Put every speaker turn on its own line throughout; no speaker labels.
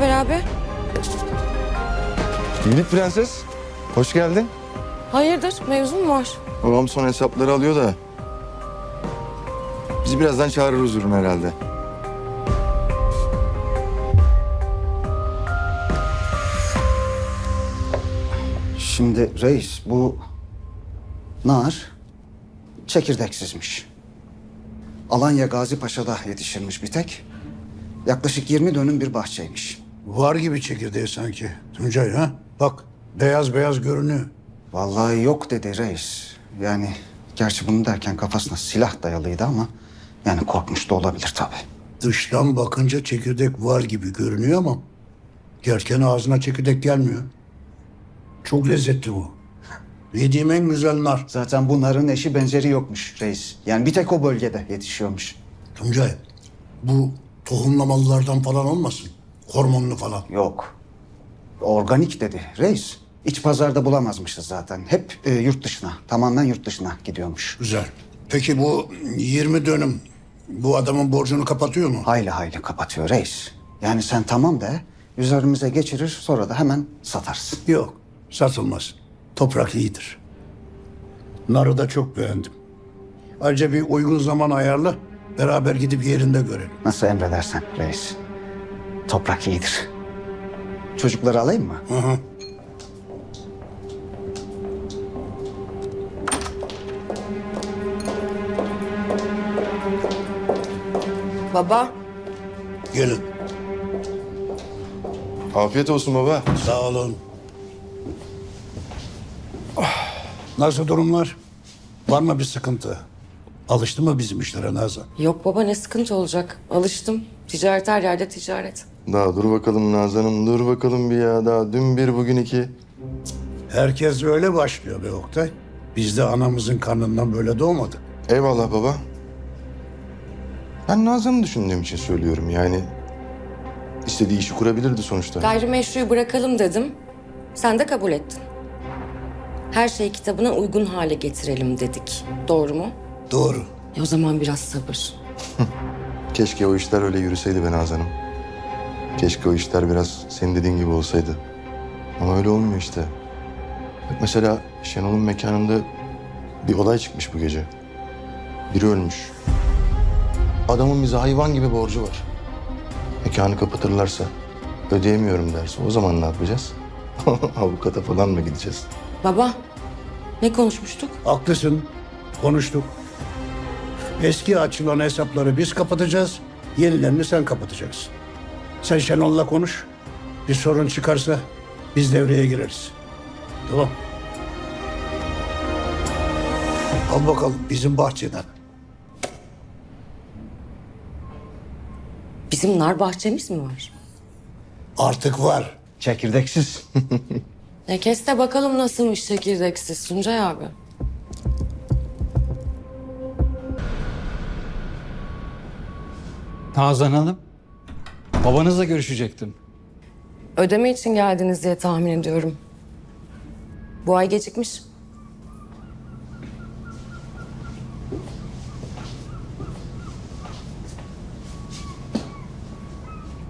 Haber abi?
İyilik prenses. Hoş geldin.
Hayırdır? Mevzu mu var?
Babam son hesapları alıyor da. Bizi birazdan çağırır huzuruna herhalde.
Şimdi reis bu nar çekirdeksizmiş. Alanya Gazi Paşa'da yetişirmiş bir tek. Yaklaşık 20 dönüm bir bahçeymiş.
Var gibi çekirdeği sanki. Tuncay ha? Bak beyaz beyaz görünüyor.
Vallahi yok dedi reis. Yani gerçi bunu derken kafasına silah dayalıydı ama yani korkmuş da olabilir tabii.
Dıştan bakınca çekirdek var gibi görünüyor ama yerken ağzına çekirdek gelmiyor. Çok lezzetli bu. Yediğim en güzel nar.
Zaten bu narın eşi benzeri yokmuş reis. Yani bir tek o bölgede yetişiyormuş.
Tuncay bu tohumlamalılardan falan olmasın. Hormonlu falan.
Yok. Organik dedi reis. İç pazarda bulamazmışız zaten. Hep e, yurt dışına, tamamen yurt dışına gidiyormuş.
Güzel. Peki bu 20 dönüm bu adamın borcunu kapatıyor mu?
Hayli hayli kapatıyor reis. Yani sen tamam de üzerimize geçirir sonra da hemen satarsın.
Yok satılmaz. Toprak iyidir. Narı da çok beğendim. Ayrıca bir uygun zaman ayarla. Beraber gidip yerinde görelim.
Nasıl emredersen reis. Toprak iyidir. Çocukları alayım mı?
Hı hı.
Baba.
Gelin.
Afiyet olsun baba.
Sağ olun. Ah, Nasıl durumlar? Var mı bir sıkıntı? Alıştı mı bizim işlere Nazan?
Yok baba ne sıkıntı olacak? Alıştım. Ticaret her yerde ticaret.
Daha dur bakalım Nazan'ım. Dur bakalım bir ya. Daha dün bir bugün iki.
Herkes öyle başlıyor be Oktay. Biz de anamızın karnından böyle doğmadık.
Eyvallah baba. Ben Nazan'ı düşündüğüm için söylüyorum yani. istediği işi kurabilirdi sonuçta.
Gayrimeşruyu bırakalım dedim. Sen de kabul ettin. Her şeyi kitabına uygun hale getirelim dedik. Doğru mu?
Doğru.
E o zaman biraz sabır.
Keşke o işler öyle yürüseydi be Nazan'ım. Keşke o işler biraz senin dediğin gibi olsaydı. Ama öyle olmuyor işte. Bak mesela Şenol'un mekanında bir olay çıkmış bu gece. Biri ölmüş. Adamın bize hayvan gibi borcu var. Mekanı kapatırlarsa, ödeyemiyorum derse o zaman ne yapacağız? Avukata falan mı gideceğiz?
Baba, ne konuşmuştuk?
Haklısın. Konuştuk. Eski açılan hesapları biz kapatacağız. Yenilerini sen kapatacaksın. Sen Şenol'la konuş. Bir sorun çıkarsa biz devreye gireriz. Tamam. Al bakalım bizim bahçeden.
Bizim nar bahçemiz mi var?
Artık var.
Çekirdeksiz.
E kes de bakalım nasılmış çekirdeksiz Suncay abi.
Nazan Hanım, babanızla görüşecektim.
Ödeme için geldiniz diye tahmin ediyorum. Bu ay gecikmiş.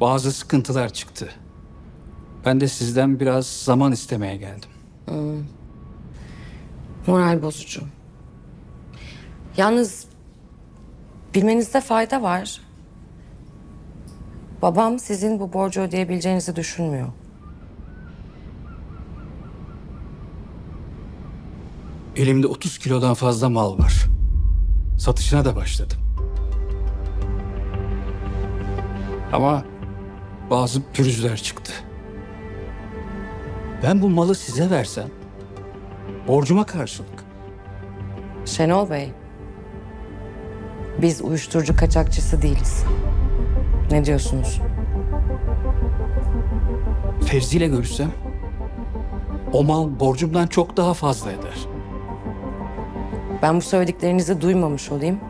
Bazı sıkıntılar çıktı. Ben de sizden biraz zaman istemeye geldim.
Moral bozucu. Yalnız bilmenizde fayda var. Babam sizin bu borcu ödeyebileceğinizi düşünmüyor.
Elimde 30 kilodan fazla mal var. Satışına da başladım. Ama bazı pürüzler çıktı. Ben bu malı size versem, borcuma karşılık.
Şenol Bey, biz uyuşturucu kaçakçısı değiliz. Ne diyorsunuz?
Fevzi ile görüşsem, o mal borcumdan çok daha fazla eder.
Ben bu söylediklerinizi duymamış olayım.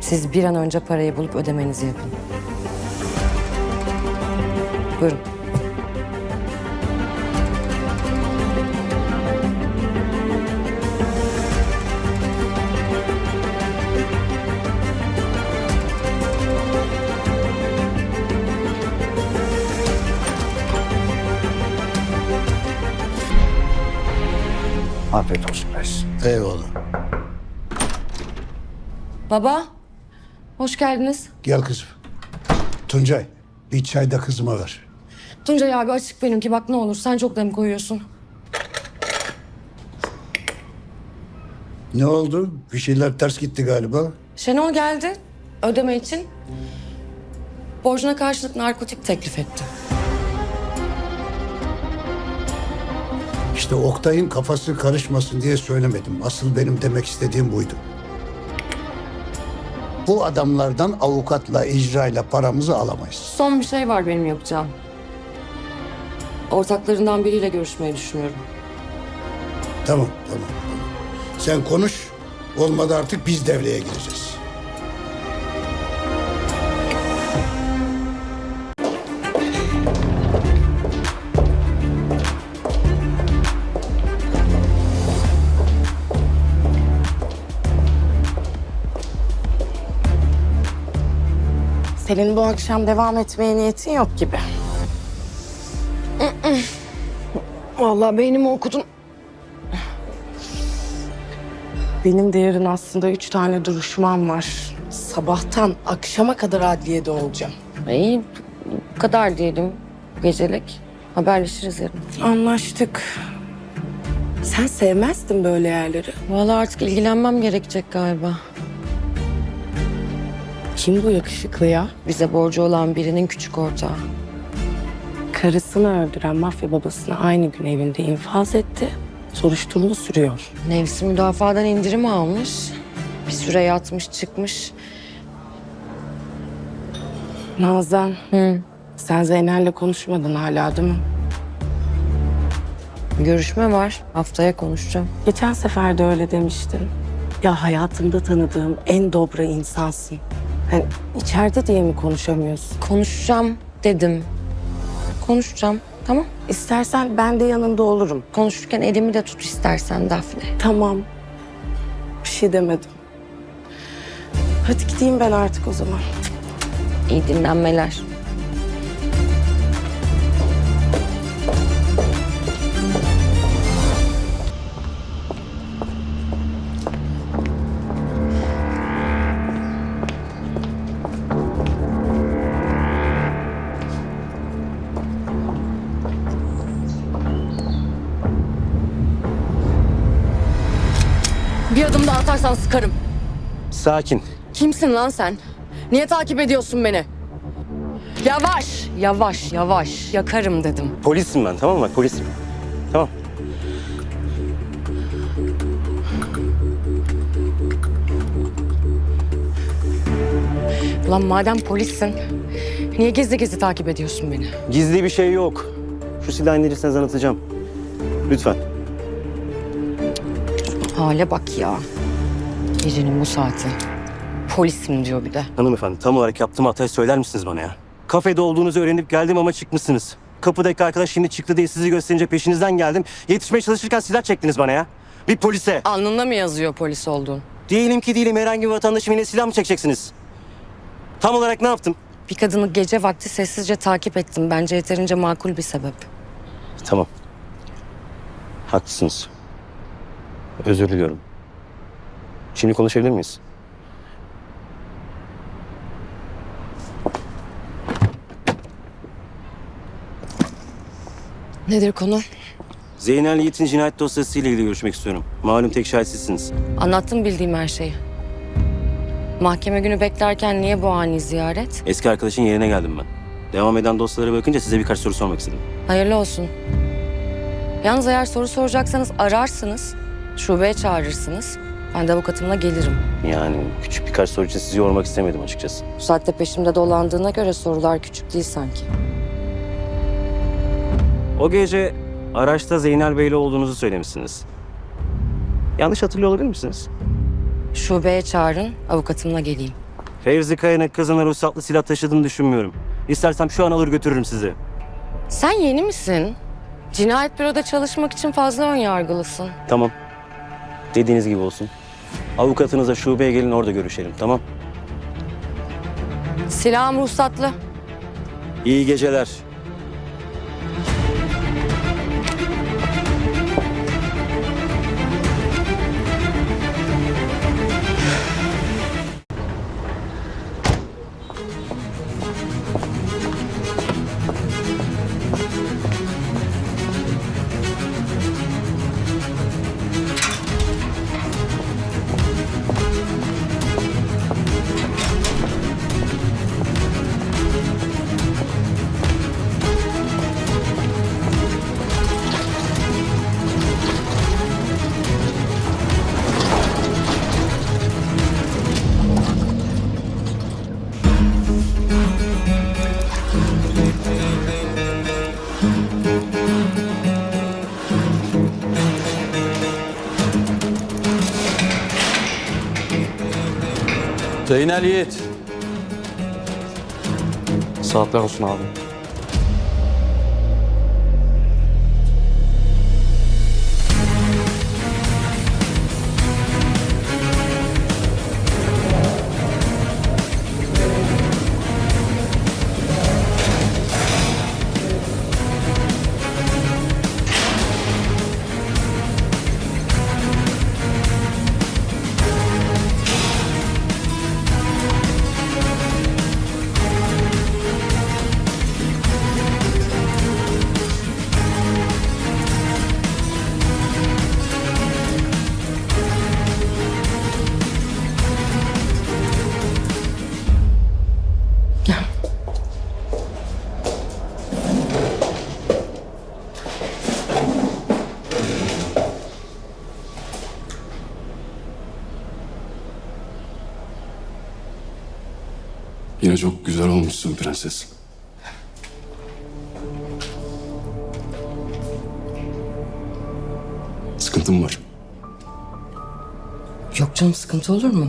Siz bir an önce parayı bulup ödemenizi yapın. Buyurun.
Afiyet olsun reis.
Eyvallah.
Baba, hoş geldiniz.
Gel kızım. Tuncay bir çay da kızıma ver.
Tuncay abi açık benimki bak ne olur sen çok dem koyuyorsun.
Ne oldu? Bir şeyler ters gitti galiba.
Şenol geldi ödeme için. Borcuna karşılık narkotik teklif etti.
İşte Oktay'ın kafası karışmasın diye söylemedim. Asıl benim demek istediğim buydu. Bu adamlardan avukatla, icrayla paramızı alamayız.
Son bir şey var benim yapacağım. Ortaklarından biriyle görüşmeyi düşünüyorum.
Tamam, tamam. Sen konuş. Olmadı artık biz devreye gireceğiz.
Senin bu akşam devam etmeye niyetin yok gibi. Vallahi beynimi okudun. Benim de yarın aslında üç tane duruşmam var. Sabahtan akşama kadar adliyede olacağım.
İyi bu kadar diyelim gecelik. Haberleşiriz yarın.
Anlaştık. Sen sevmezdin böyle yerleri.
Vallahi artık ilgilenmem gerekecek galiba.
Kim bu yakışıklı ya?
Bize borcu olan birinin küçük ortağı.
Karısını öldüren mafya babasını aynı gün evinde infaz etti. Soruşturma sürüyor.
Nefsi müdafadan indirim almış. Bir süre yatmış çıkmış.
Nazan,
Hı.
sen Zeynel'le konuşmadın hala değil mi?
Görüşme var. Haftaya konuşacağım.
Geçen sefer de öyle demiştin. Ya hayatımda tanıdığım en dobra insansın. Hani içeride diye mi konuşamıyorsun?
Konuşacağım dedim. Konuşacağım. Tamam.
İstersen ben de yanında olurum.
Konuşurken elimi de tut istersen Dafne.
Tamam. Bir şey demedim. Hadi gideyim ben artık o zaman.
İyi dinlenmeler.
Sakin.
Kimsin lan sen? Niye takip ediyorsun beni? Yavaş, yavaş, yavaş. Yakarım dedim.
Polisim ben tamam mı? Bak polisim. Tamam.
Ulan madem polissin, niye gizli gizli takip ediyorsun beni?
Gizli bir şey yok. Şu silahı indirirseniz anlatacağım. Lütfen.
Hale bak ya. Gecenin bu saati. Polisim diyor bir de.
Hanımefendi tam olarak yaptığım hatayı söyler misiniz bana ya? Kafede olduğunuzu öğrenip geldim ama çıkmışsınız. Kapıdaki arkadaş şimdi çıktı diye sizi gösterince peşinizden geldim. Yetişmeye çalışırken silah çektiniz bana ya. Bir polise.
Alnında mı yazıyor polis olduğun?
Diyelim ki değilim herhangi bir vatandaşım yine silah mı çekeceksiniz? Tam olarak ne yaptım?
Bir kadını gece vakti sessizce takip ettim. Bence yeterince makul bir sebep.
Tamam. Haklısınız. Özür diliyorum. Şimdi konuşabilir miyiz?
Nedir konu?
Zeynel Yiğit'in cinayet dosyası ile ilgili görüşmek istiyorum. Malum tek şahit sizsiniz.
Anlattım bildiğim her şeyi. Mahkeme günü beklerken niye bu ani ziyaret?
Eski arkadaşın yerine geldim ben. Devam eden dosyalara bakınca size birkaç soru sormak istedim.
Hayırlı olsun. Yalnız eğer soru soracaksanız ararsınız. Şubeye çağırırsınız. Ben de avukatımla gelirim.
Yani küçük birkaç soru için sizi yormak istemedim açıkçası.
Bu saatte peşimde dolandığına göre sorular küçük değil sanki.
O gece araçta Zeynel Bey'le olduğunuzu söylemişsiniz. Yanlış hatırlıyor olabilir misiniz?
Şubeye çağırın, avukatımla geleyim.
Fevzi Kaya'nın kızına ruhsatlı silah taşıdığını düşünmüyorum. İstersem şu an alır götürürüm sizi.
Sen yeni misin? Cinayet büroda çalışmak için fazla ön yargılısın.
Tamam. Dediğiniz gibi olsun. Avukatınıza şubeye gelin orada görüşelim tamam?
Silahım ruhsatlı.
İyi geceler.
Zeynel Yiğit.
Saatler olsun abi.
Yine çok güzel olmuşsun prenses. Sıkıntım var.
Yok canım sıkıntı olur mu?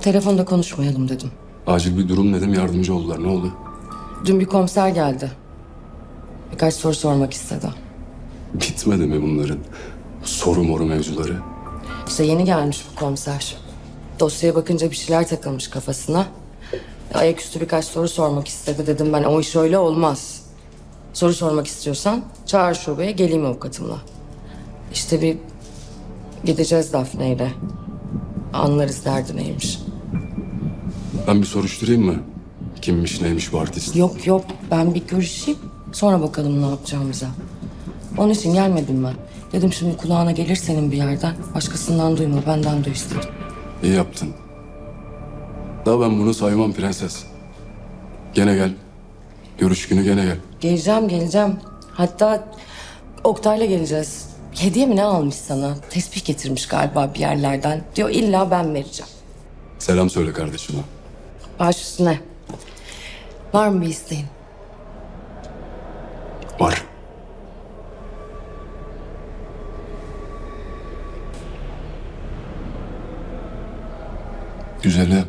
Telefonda konuşmayalım dedim.
Acil bir durum dedim yardımcı oldular. Ne oldu?
Dün bir komiser geldi. Birkaç soru sormak istedi.
Bitmedi mi bunların soru moru mevzuları?
İşte yeni gelmiş bu komiser. Dosyaya bakınca bir şeyler takılmış kafasına. Ayaküstü birkaç soru sormak istedi. Dedim ben o iş öyle olmaz. Soru sormak istiyorsan çağır şubeye geleyim avukatımla. İşte bir gideceğiz Dafne ile. Anlarız derdi neymiş.
Ben bir soruşturayım mı? Kimmiş neymiş bu artist?
Yok yok ben bir görüşeyim. Sonra bakalım ne yapacağımıza. Onun için gelmedim ben. Dedim şimdi kulağına gelir senin bir yerden. Başkasından duyma benden duy istedim.
İyi yaptın. Daha ben bunu saymam prenses. Gene gel. Görüş günü gene gel.
Geleceğim geleceğim. Hatta Oktay'la geleceğiz. Hediye mi ne almış sana? Tesbih getirmiş galiba bir yerlerden. Diyor illa ben vereceğim.
Selam söyle kardeşime.
Baş üstüne. Var mı bir isteğin?
Var. Güzelim.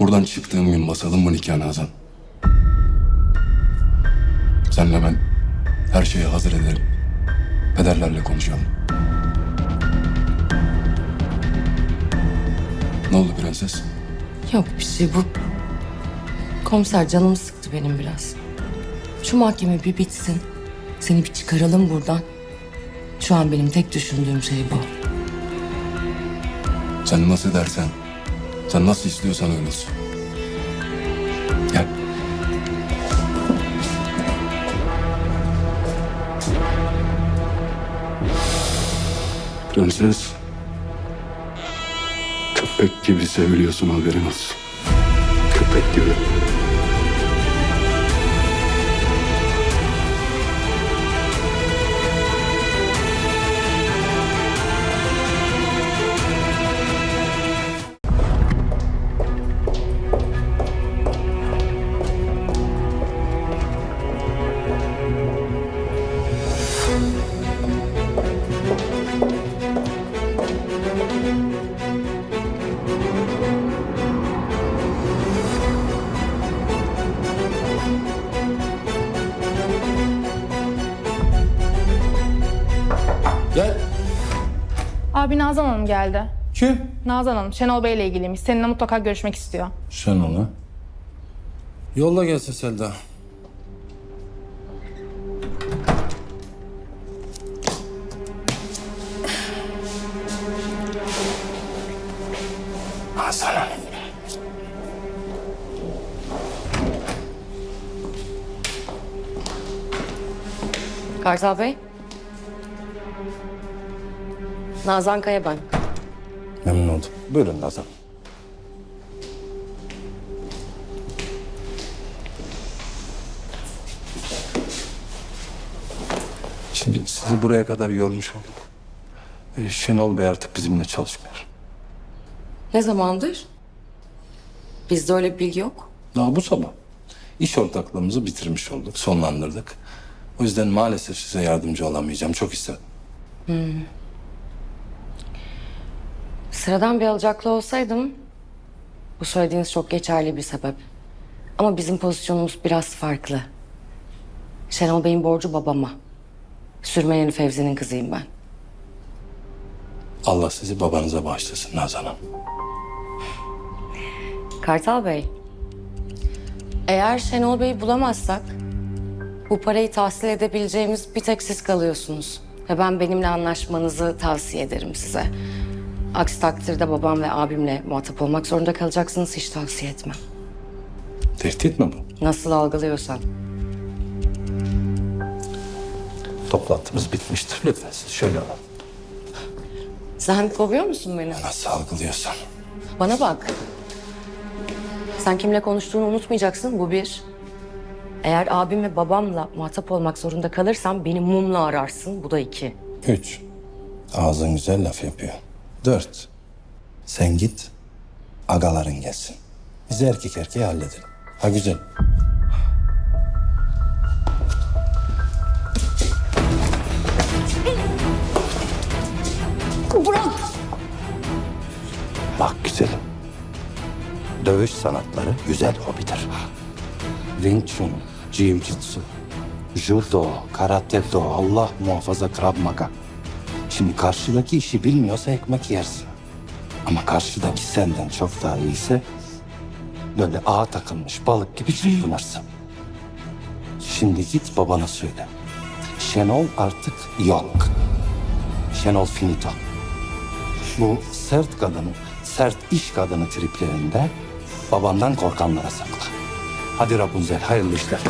Buradan çıktığım gün basalım mı nikah Nazan? Senle ben her şeyi hazır edelim. Pederlerle konuşalım. Ne oldu prenses?
Yok bir şey bu. Komiser canımı sıktı benim biraz. Şu mahkeme bir bitsin. Seni bir çıkaralım buradan. Şu an benim tek düşündüğüm şey bu.
Sen nasıl dersen, sen nasıl istiyorsan öyle olsun. Gel. Prenses. Köpek gibi seviliyorsun haberin olsun. Köpek gibi.
Geldi.
Kim?
Nazan Hanım, Şenol Bey ile ilgiliymiş. Seninle mutlaka görüşmek istiyor.
Sen onu. Yolla gelsin Selda.
Hasan.
Kartal Bey. Nazan Kaya ben.
Memnun oldum. Buyurun Nazan. Şimdi sizi buraya kadar yormuş olduk. Ee, Şenol Bey artık bizimle çalışmıyor.
Ne zamandır? Bizde öyle bir bilgi yok.
Daha bu sabah. İş ortaklığımızı bitirmiş olduk, sonlandırdık. O yüzden maalesef size yardımcı olamayacağım. Çok istedim.
Sıradan bir alacaklı olsaydım bu söylediğiniz çok geçerli bir sebep. Ama bizim pozisyonumuz biraz farklı. Şenol Bey'in borcu babama. Sürmeneli Fevzi'nin kızıyım ben.
Allah sizi babanıza bağışlasın Nazan Hanım.
Kartal Bey, eğer Şenol Bey'i bulamazsak bu parayı tahsil edebileceğimiz bir tek siz kalıyorsunuz. Ve ben benimle anlaşmanızı tavsiye ederim size. Aksi takdirde babam ve abimle muhatap olmak zorunda kalacaksınız. Hiç tavsiye etmem.
Tehdit mi bu?
Nasıl algılıyorsan.
Toplantımız bitmiştir. Lütfen siz şöyle alın.
Sen kovuyor musun beni?
Nasıl algılıyorsan.
Bana bak. Sen kimle konuştuğunu unutmayacaksın. Bu bir. Eğer abim ve babamla muhatap olmak zorunda kalırsam beni mumla ararsın. Bu da iki.
Üç. Ağzın güzel laf yapıyor. Dört. Sen git. Agaların gelsin. Biz erkek erkeğe halledelim. Ha güzel. Bak güzelim. Dövüş sanatları güzel hobidir. Wing Chun, Jiu-Jitsu, Judo, Karate Do, Allah muhafaza Krav Maga. Şimdi karşıdaki işi bilmiyorsa ekmek yersin. Ama karşıdaki senden çok daha iyiyse böyle ağa takılmış balık gibi çırpınırsın. Şimdi git babana söyle. Şenol artık yok. Şenol finito. Bu sert kadını, sert iş kadını triplerinde babandan korkanlara sakla. Hadi Rapunzel hayırlı işler.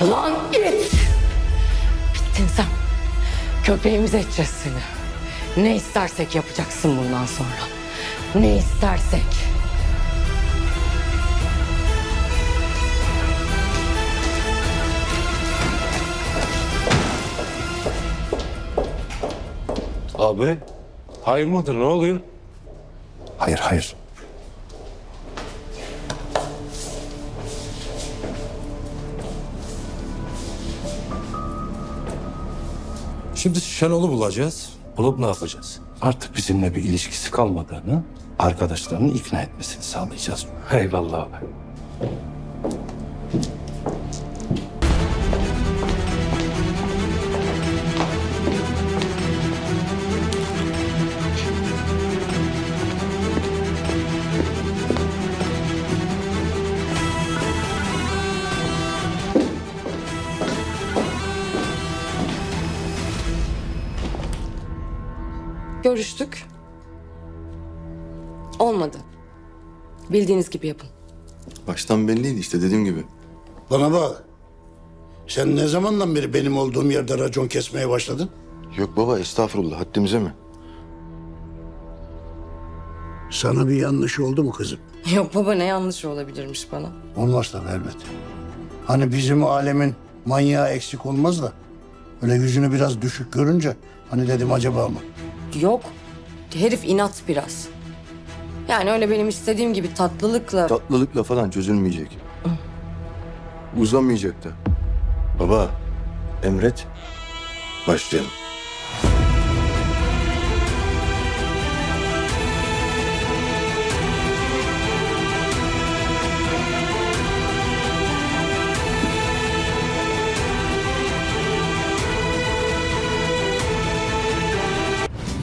Lan it. Bittin sen. Köpeğimiz edeceğiz seni. Ne istersek yapacaksın bundan sonra. Ne istersek.
Abi hayır mıdır ne oluyor? Hayır hayır. Şimdi Şenol'u bulacağız. Bulup ne yapacağız? Artık bizimle bir ilişkisi kalmadığını arkadaşlarının ikna etmesini sağlayacağız. Eyvallah abi.
Görüştük. Olmadı. Bildiğiniz gibi yapın.
Baştan belliydi işte dediğim gibi.
Bana bak. Sen ne zamandan beri benim olduğum yerde racon kesmeye başladın?
Yok baba estağfurullah haddimize mi?
Sana bir yanlış oldu mu kızım?
Yok baba ne yanlış olabilirmiş bana.
Olmaz tabii elbet. Hani bizim alemin manyağı eksik olmaz da. Öyle yüzünü biraz düşük görünce hani dedim acaba mı?
Yok. Herif inat biraz. Yani öyle benim istediğim gibi tatlılıkla...
Tatlılıkla falan çözülmeyecek. Uzamayacak da. Baba emret. Başlayalım.